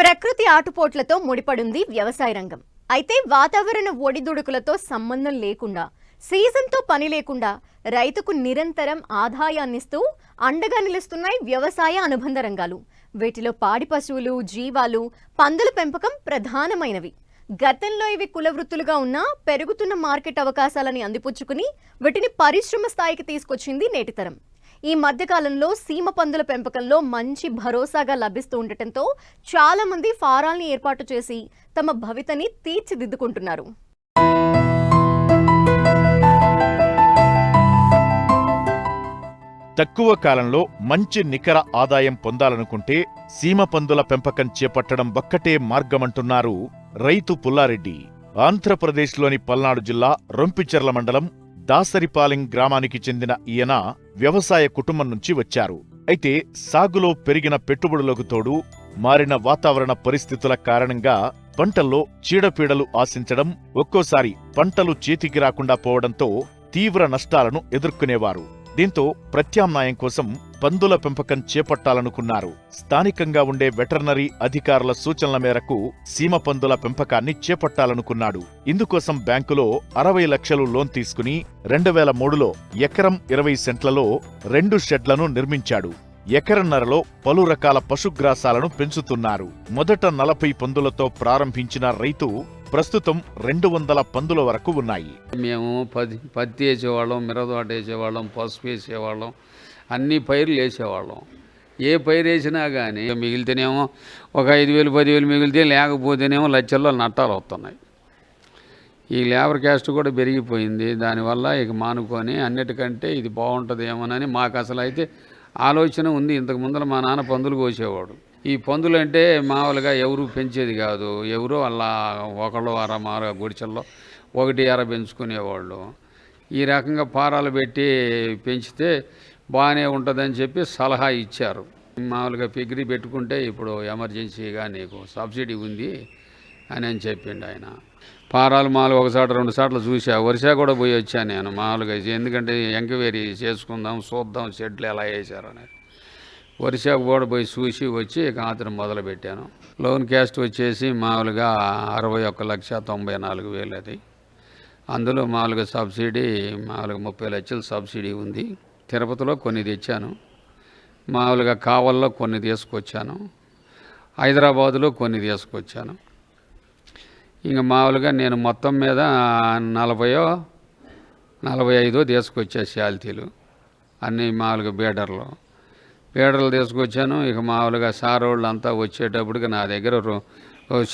ప్రకృతి ఆటుపోట్లతో ముడిపడింది వ్యవసాయ రంగం. అయితే వాతావరణ ఒడిదుడుకులతో సంబంధం లేకుండా సీజన్తో పని లేకుండా రైతుకు నిరంతరం ఆదాయాన్నిస్తూ అండగా నిలుస్తున్నాయి వ్యవసాయ అనుబంధ రంగాలు. వీటిలో పాడి పశువులు జీవాలు పందుల పెంపకం ప్రధానమైనవి. గతంలో ఇవి కుల వృత్తులుగా ఉన్నా పెరుగుతున్న మార్కెట్ అవకాశాలని అందిపుచ్చుకుని వీటిని పరిశ్రమ స్థాయికి తీసుకొచ్చింది నేటితరం ఈ మధ్యకాలంలో సీమ పందుల పెంపకంలో మంచి భరోసాగా లభిస్తూ ఉండటంతో చాలా మంది ఫారాల్ని ఏర్పాటు చేసి తమ భవితని తీర్చిదిద్దుకుంటున్నారు. తక్కువ కాలంలో మంచి నికర ఆదాయం పొందాలనుకుంటే సీమ పందుల పెంపకం చేపట్టడం ఒక్కటే మార్గమంటున్నారు రైతు పుల్లారెడ్డి. ఆంధ్రప్రదేశ్లోని పల్నాడు జిల్లా రొంపిచెర్ల మండలం దాసరిపాలెం గ్రామానికి చెందిన ఈయన వ్యవసాయ కుటుంబం నుంచి వచ్చారు. అయితే సాగులో పెరిగిన పెట్టుబడులకు తోడు మారిన వాతావరణ పరిస్థితుల కారణంగా పంటల్లో చీడపీడలు ఆశించడం ఒక్కోసారి పంటలు చేతికి రాకుండా పోవడంతో తీవ్ర నష్టాలను ఎదుర్కొనేవారు. దీంతో ప్రత్యామ్నాయం కోసం పందుల పెంపకం చేపట్టాలనుకున్నారు. స్థానికంగా ఉండే వెటర్నరీ అధికారుల సూచనల మేరకు సీమ పందుల పెంపకాన్ని చేపట్టాలనుకున్నాడు. ఇందుకోసం బ్యాంకులో అరవై లక్షలు లోన్ తీసుకుని రెండు వేల మూడులో ఎకరం ఇరవై సెంట్లలో రెండు షెడ్లను నిర్మించాడు. ఎకరన్నరలో పలు రకాల పశుగ్రాసాలను పెంచుతున్నారు. మొదట నలభై పందులతో ప్రారంభించిన రైతు ప్రస్తుతం రెండు వందల పందుల వరకు ఉన్నాయి. మేము పది పత్తి వేసేవాళ్ళం మిరదోట వేసేవాళ్ళం పసుపు వేసేవాళ్ళం అన్ని పైర్లు వేసేవాళ్ళం. ఏ పైరు వేసినా కానీ మిగిలితేనేమో ఒక ఐదు వేలు పదివేలు మిగిలితే లేకపోతేనేమో లక్షల్లో నట్టాలు వస్తున్నాయి. ఈ లేబర్ క్యాస్ట్ కూడా పెరిగిపోయింది. దానివల్ల ఇక మానుకొని అన్నిటికంటే ఇది బాగుంటుందేమోనని మాకు అసలు అయితే ఆలోచన ఉంది. ఇంతకు ముందర మా నాన్న పందులు కోసేవాడు. ఈ పందులు అంటే మామూలుగా ఎవరు పెంచేది కాదు. ఎవరో అలా ఒకళ్ళు అర మార గుడిచల్లో ఒకటి అర పెంచుకునేవాళ్ళు. ఈ రకంగా పారాలు పెట్టి పెంచితే బాగానే ఉంటుందని చెప్పి సలహా ఇచ్చారు. మామూలుగా పిగ్రీ పెట్టుకుంటే ఇప్పుడు ఎమర్జెన్సీగా నీకు సబ్సిడీ ఉంది అని అని చెప్పిండు ఆయన. పారాలు మాలు ఒకసారి రెండు సార్లు చూసా వరుస కూడా పోయి వచ్చాను నేను మామూలుగా. ఎందుకంటే ఎంక్వైరీ చేసుకుందాం చూద్దాం షెడ్లు ఎలా వేసారని వరుసకు కూడా పోయి చూసి వచ్చి ఇక మొదలుపెట్టాను. లోన్ క్యాస్ట్ వచ్చేసి మామూలుగా అరవై ఒక్క లక్ష తొంభై నాలుగు వేలు అది. అందులో మామూలుగా సబ్సిడీ మామూలుగా ముప్పై లక్షలు సబ్సిడీ ఉంది. తిరుపతిలో కొన్ని తెచ్చాను. మామూలుగా కావల్లో కొన్ని తీసుకొచ్చాను. హైదరాబాదులో కొన్ని తీసుకొచ్చాను. ఇంకా మామూలుగా నేను మొత్తం మీద నలభయో నలభై ఐదో తీసుకొచ్చా శాల్తీలు అన్నీ మామూలుగా బీడర్లో. పీడలు తీసుకొచ్చాను ఇక మామూలుగా సారోళ్ళు అంతా వచ్చేటప్పటికి నా దగ్గర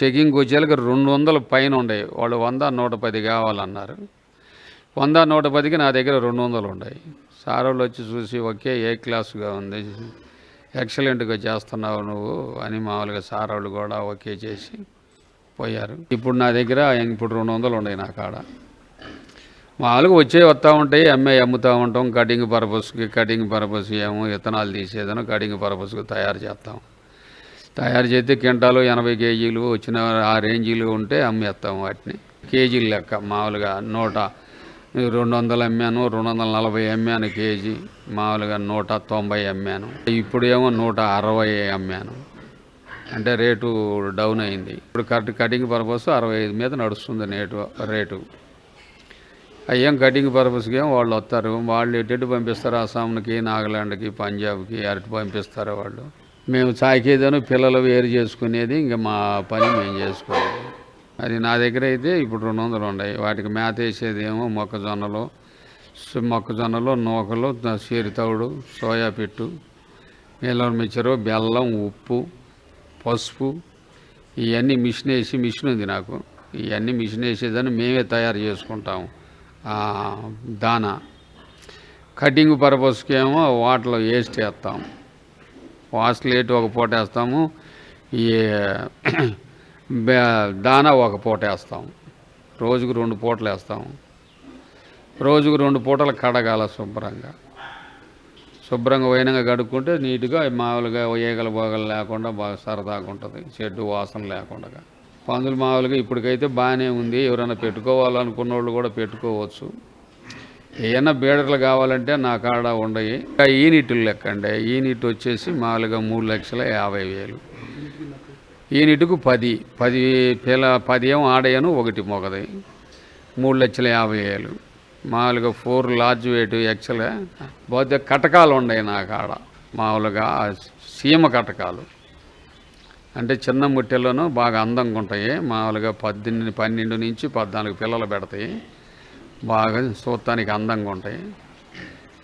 చెకింగ్ ఓ వచ్చేళ్ళకి రెండు వందల పైన ఉండే. వాళ్ళు వంద నూట పది కావాలన్నారు. వంద నూట పదికి నా దగ్గర రెండు వందలు ఉన్నాయి సారోళ్ళు వచ్చి చూసి ఒకే ఏ క్లాసుగా ఉంది? ఎక్సలెంట్గా చేస్తున్నావు నువ్వు అని మామూలుగా సారోళ్ళు కూడా ఓకే చేసి పోయారు. ఇప్పుడు నా దగ్గర ఇప్పుడు రెండు వందలు ఉన్నాయి నా కాడ. మామూలుగా వచ్చే వస్తూ ఉంటాయి అమ్మే అమ్ముతూ ఉంటాం. కటింగ్ పర్పస్కి కటింగ్ పర్పస్ ఏమో విత్తనాలు తీసేదను కటింగ్ పర్పస్కి తయారు చేస్తాం. తయారు చేస్తే క్వింటాలు ఎనభై కేజీలు వచ్చిన ఆ రేంజీలు ఉంటే అమ్మేస్తాం వాటిని. కేజీలు లెక్క మామూలుగా నూట రెండు వందలు అమ్మాను రెండు వందల నలభై అమ్మాను కేజీ మామూలుగా నూట తొంభై అమ్మాను ఇప్పుడు ఏమో నూట అరవై అమ్మాను అంటే రేటు డౌన్ అయింది. ఇప్పుడు కరెక్ట్ కటింగ్ పర్పస్ అరవై ఐదు మీద నడుస్తుంది నేటు రేటు. అయ్యేం కటింగ్ పర్పస్కి ఏం వాళ్ళు వస్తారు. వాళ్ళు ఎటు పంపిస్తారు? అస్సాంకి నాగాలాండ్కి పంజాబ్కి అరటి పంపిస్తారు వాళ్ళు. మేము చాకేదను పిల్లలు వేరు చేసుకునేది ఇంకా మా పని మేము చేసుకోవాలి. అది నా దగ్గర అయితే ఇప్పుడు రెండు వందలు ఉన్నాయి. వాటికి మేత వేసేది ఏమో మొక్కజొన్నలు మొక్కజొన్నలు నూకలు సీరితవుడు సోయా పిట్టు నీలం మిచ్చరు బెల్లం ఉప్పు పసుపు ఇవన్నీ మిషన్ వేసి మిషన్ ఉంది నాకు. ఇవన్నీ మిషన్ వేసేదాన్ని మేమే తయారు చేసుకుంటాము. దానా. కటింగ్ పర్పస్కి ఏమో వాటిలో వేస్ట్ వేస్తాం వాస్లేట్ ఒక పూట వేస్తాము. ఈ దానా ఒక పూట వేస్తాం. రోజుకు రెండు పూటలు వేస్తాము రోజుకు రెండు పూటలు కడగాల శుభ్రంగా. శుభ్రంగా వైనంగా కడుక్కుంటే నీట్గా మామూలుగా ఈగలు బోగలు లేకుండా బాగా సరదాగా ఉంటుంది. చెడ్డు వాసన లేకుండా. పందులు మామూలుగా ఇప్పటికైతే బాగానే ఉంది. ఎవరైనా పెట్టుకోవాలనుకున్న వాళ్ళు కూడా పెట్టుకోవచ్చు. ఏమైనా బీడర్లు కావాలంటే నా కాడ ఉండయి. ఇంకా యూనిట్లు లెక్కండి. యూనిట్ వచ్చేసి మామూలుగా మూడు లక్షల యాభై వేలు. ఈనిటుకు పది పది పిల్ల పది ఏమో ఆడయను ఒకటి మొగది. మూడు లక్షల యాభై వేలు. మామూలుగా ఫోర్ లార్జ్ వెయిట్ ఎక్సెల్. పోతే కటకాలు ఉన్నాయి నా కాడ. మామూలుగా సీమ కటకాలు. అంటే చిన్న ముట్టెల్లోనూ బాగా అందంగా ఉంటాయి. మామూలుగా పద్దెనిమిది పన్నెండు నుంచి పద్నాలుగు పిల్లలు పెడతాయి. బాగా చూడటానికి అందంగా ఉంటాయి.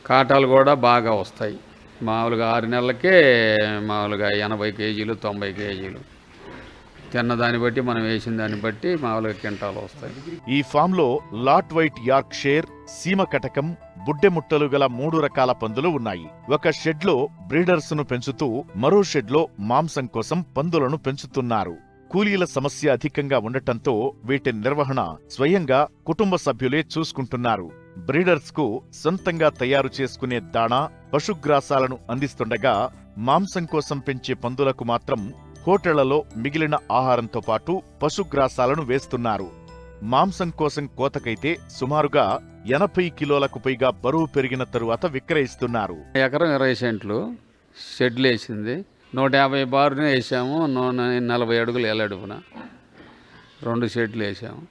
కాటాలు కూడా బాగా వస్తాయి. మామూలుగా ఆరు నెలలకే మామూలుగా ఎనభై కేజీలు తొంభై కేజీలు. తిన్న దాన్ని బట్టి మనం వేసిన దాన్ని బట్టి మామూలుగా కింటాలు వస్తాయి. ఈ ఫామ్లో లాట్ వైట్ యార్క్ షేర్ సీమ కటకం బుడ్డెముట్టలు గల మూడు రకాల పందులు ఉన్నాయి. ఒక షెడ్లో బ్రీడర్స్ను పెంచుతూ మరో షెడ్లో మాంసం కోసం పందులను పెంచుతున్నారు. కూలీల సమస్య అధికంగా ఉండటంతో వీటి నిర్వహణ స్వయంగా కుటుంబ సభ్యులే చూసుకుంటున్నారు. బ్రీడర్స్కు సొంతంగా తయారు చేసుకునే దాణా పశుగ్రాసాలను అందిస్తుండగా మాంసం కోసం పెంచే పందులకు మాత్రం హోటళ్ళలో మిగిలిన ఆహారంతో పాటు పశుగ్రాసాలను వేస్తున్నారు. మాంసం కోసం కోతకైతే సుమారుగా ఎనభై కిలోలకు పైగా బరువు పెరిగిన తరువాత విక్రయిస్తున్నారు. ఎకరం ఇరవై సెంట్లు షెడ్లు వేసింది. నూట యాభై బారునే వేసాము నూనె నలభై అడుగులు ఎల్లడుపున రెండు షెడ్లు వేసాము.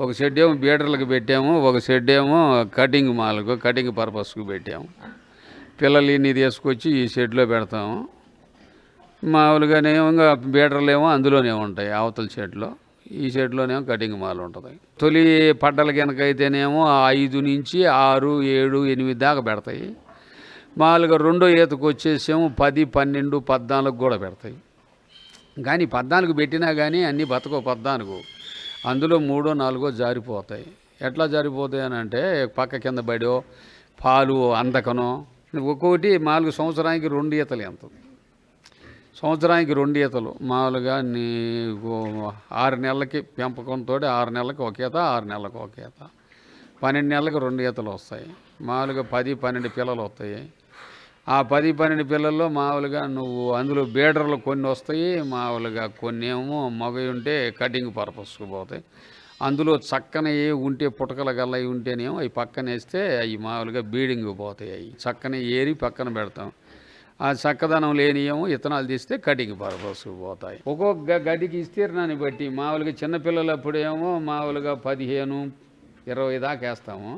ఒక షెడ్ ఏమో బీడర్లకు పెట్టాము ఒక షెడ్ ఏమో కటింగ్ మాలకు కటింగ్ పర్పస్కి పెట్టాము. పిల్లలు ఇన్ని తీసుకొచ్చి ఈ షెడ్లో పెడతాము. మామూలుగానేమో ఇంకా బీటర్లేమో అందులోనే ఉంటాయి అవతల షెడ్లో ఈ షెడ్లోనేమో కటింగ్ మాల్ ఉంటుంది. తొలి పడ్డల కనుక అయితేనేమో ఐదు నుంచి ఆరు ఏడు ఎనిమిది దాకా పెడతాయి. మామూలుగా రెండో ఈతకు వచ్చేసేమో పది పన్నెండు పద్నాలుగు కూడా పెడతాయి. కానీ పద్నాలుగు పెట్టినా కానీ అన్నీ బతకో పద్నాలుగు. అందులో మూడో నాలుగో జారిపోతాయి. ఎట్లా జారిపోతాయి అని అంటే పక్క కింద పడో పాలు అందకనో ఒక్కొక్కటి నాలుగు సంవత్సరానికి రెండు ఈతలు ఎంత? సంవత్సరానికి రెండు ఈతలు. మామూలుగా నీ ఆరు నెలలకి పెంపకంతో ఆరు నెలలకు ఒక ఈత ఆరు నెలలకు ఒక ఈత. పన్నెండు నెలలకు రెండు ఈతలు వస్తాయి. మామూలుగా పది పన్నెండు పిల్లలు వస్తాయి. ఆ పది పన్నెండు పిల్లల్లో మామూలుగా నువ్వు అందులో బీడర్లు కొన్ని వస్తాయి మామూలుగా కొన్ని ఏమో మగ ఉంటే కటింగ్ పర్పస్కి పోతాయి. అందులో చక్కన ఉంటే పుటకల గల్ల ఉంటేనేమో అవి పక్కన వేస్తే అవి మామూలుగా బీడింగ్ పోతాయి అవి చక్కని ఏరి పక్కన పెడతాం. ఆ చక్కదనం లేని ఏమో ఇత్తనాలు తీస్తే కటింగ్ పర్పస్కి పోతాయి ఒక్కొక్క గడికి గదికి విస్తీర్ణాన్ని బట్టి మామూలుగా చిన్నపిల్లలప్పుడేమో మామూలుగా పదిహేను ఇరవై దాకా వేస్తాము.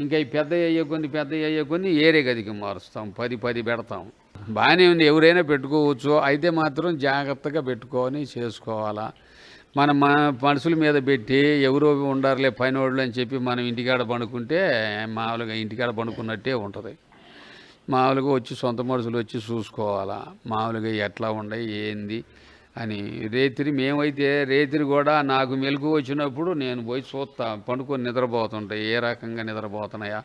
ఇంకా ఈ పెద్ద అయ్యే కొన్ని పెద్ద అయ్యే కొన్ని ఏరే గదికి మారుస్తాం. పది పది పెడతాం బాగానే ఉంది. ఎవరైనా పెట్టుకోవచ్చు. అయితే మాత్రం జాగ్రత్తగా పెట్టుకొని చేసుకోవాలా. మనం మన మనుషుల మీద పెట్టి ఎవరో ఉండారులే పైనోళ్ళు అని చెప్పి మనం ఇంటికాడ పండుకుంటే మామూలుగా ఇంటికాడ పండుకున్నట్టే ఉంటుంది. మామూలుగా వచ్చి సొంత మనుషులు వచ్చి చూసుకోవాలా? మామూలుగా ఎట్లా ఉండయి ఏంది అని. రేతిరి మేమైతే రేతిరి కూడా నాకు మెలకు వచ్చినప్పుడు నేను పోయి చూస్తా పండుకొని నిద్రపోతుంటాయి ఏ రకంగా నిద్రపోతున్నాయా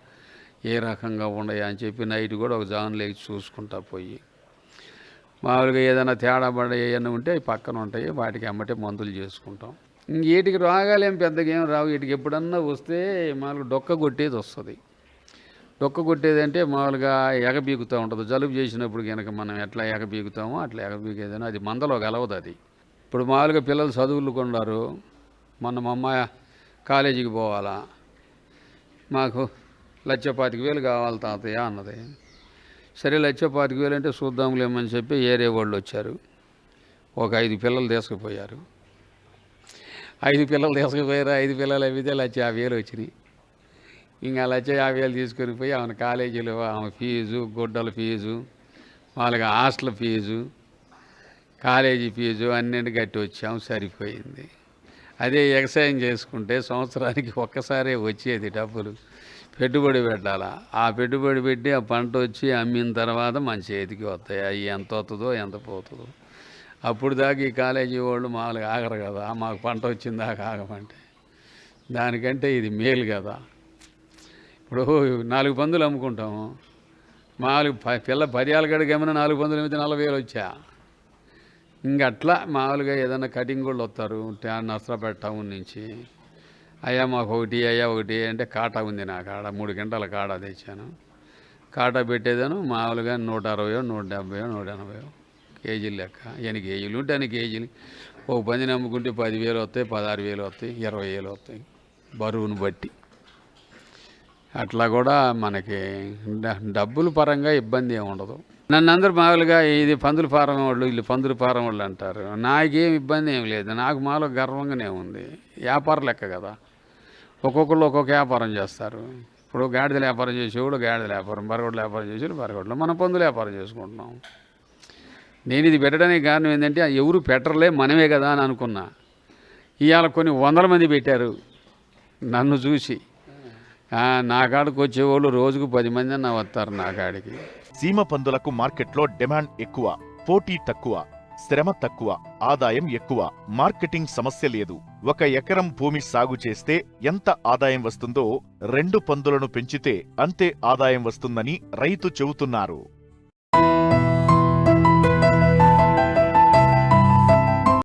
ఏ రకంగా ఉన్నాయా అని చెప్పి నైట్ కూడా ఒక జాన్ లేచి చూసుకుంటా పోయి. మామూలుగా ఏదైనా తేడా పడ ఏమైనా ఉంటే అవి పక్కన ఉంటాయి వాటికి అమ్మటే మందులు చేసుకుంటాం. ఇంక వీటికి రోగాలేం పెద్దగా ఏం రావు వీటికి ఎప్పుడన్నా వస్తే మామూలుగా డొక్క కొట్టేది వస్తుంది. డొక్క కొట్టేది అంటే మామూలుగా ఎగబీగుతూ ఉంటుంది. జలుబు చేసినప్పుడు కనుక మనం ఎట్లా ఎగబీగుతామో అట్లా ఎగబీగేదని అది మందలో కలవదు అది. ఇప్పుడు మామూలుగా పిల్లలు చదువులు కొన్నారు. మొన్న మా అమ్మాయి కాలేజీకి పోవాలా. మాకు లక్ష పాతిక వేలు కావాలి తాతయ్య అన్నది. సరే లక్ష పాతిక వేలు అంటే చూద్దాంలేమని చెప్పి ఏరే వాళ్ళు వచ్చారు. ఒక ఐదు పిల్లలు తీసుకుపోయారు. ఐదు పిల్లలు తీసుకుపోయారు. ఐదు పిల్లలు అవితే లక్ష ఆ వేలు వచ్చినాయి. ఇంకా లక్ష యాభై వేలు తీసుకొని పోయి ఆమె కాలేజీలో ఆమె ఫీజు గుడ్డల ఫీజు వాళ్ళకి హాస్టల్ ఫీజు కాలేజీ ఫీజు అన్నింటి కట్టి వచ్చాము సరిపోయింది. అదే వ్యవసాయం చేసుకుంటే సంవత్సరానికి ఒక్కసారే వచ్చేది డబ్బులు. పెట్టుబడి పెట్టాలా? ఆ పెట్టుబడి పెట్టి ఆ పంట వచ్చి అమ్మిన తర్వాత మన చేతికి వస్తాయి. అవి ఎంత వస్తుందో ఎంత పోతుందో. అప్పుడు దాకా ఈ కాలేజీ వాళ్ళు మామూలుగా ఆగరు కదా. మాకు పంట వచ్చిందాకా ఆగమంటే. దానికంటే ఇది మేలు కదా. ఇప్పుడు నాలుగు పందులు అమ్ముకుంటాము. మామూలుగా ప- పిల్ల పదియాల గడికి ఏమైనా నాలుగు పందులు అమ్మితే నలభై వేలు వచ్చా? ఇంకా అట్లా మామూలుగా ఏదైనా కటింగ్ వాళ్ళు వస్తారు టా- నర్సరాపేట టౌన్ నుంచి. అయ్యా మాకు ఒకటి అయ్యా ఒకటి అంటే కాటా ఉంది నా కాడ మూడు గంటల కాడ తెచ్చాను. కాటా పెట్టేదాను మామూలుగా నూట అరవయో నూట డెబ్బయో నూట ఎనభయో కేజీలు లెక్క. ఎన్ని కేజీలు ఉంటే అన్ని కేజీలు. ఒక పందిని అమ్ముకుంటే పదివేలు వస్తాయి పదహారు వేలు వస్తాయి ఇరవై వేలు వస్తాయి బరువును బట్టి. అట్లా కూడా మనకి డ- డబ్బుల పరంగా ఇబ్బంది ఏమి ఉండదు. నన్ను అందరు మామూలుగా ఇది పందుల ఫారం వాళ్ళు వీళ్ళు పందుల ఫారం వాళ్ళు అంటారు. నాకేం ఇబ్బంది ఏం లేదు. నాకు మాలో గర్వంగానే ఉంది. వ్యాపారం లెక్క కదా. ఒక్కొక్కళ్ళు ఒక్కొక్క వ్యాపారం చేస్తారు. ఇప్పుడు గాడిదల వ్యాపారం చేసేవాడు గాడిదల వ్యాపారం బరగొడ్ల వ్యాపారం చేసేవాడు బరగొడ్లు. మనం పందుల వ్యాపారం చేసుకుంటున్నాం. నేను ఇది పెట్టడానికి కారణం ఏంటంటే ఎవరు పెట్టరలే మనమే కదా అని అనుకున్నా. ఇవాళ కొన్ని వందల మంది పెట్టారు నన్ను చూసి. నా కాడికి వచ్చేవాళ్ళు రోజుకు పది మంది అన్న వస్తారు నా కాడికి. సీమ పందులకు మార్కెట్లో డిమాండ్ ఎక్కువ పోటీ తక్కువ శ్రమ తక్కువ ఆదాయం ఎక్కువ. మార్కెటింగ్ సమస్య లేదు. ఒక ఎకరం భూమి సాగు చేస్తే ఎంత ఆదాయం వస్తుందో రెండు పందులను పెంచితే అంతే ఆదాయం వస్తుందని రైతు చెబుతున్నారు.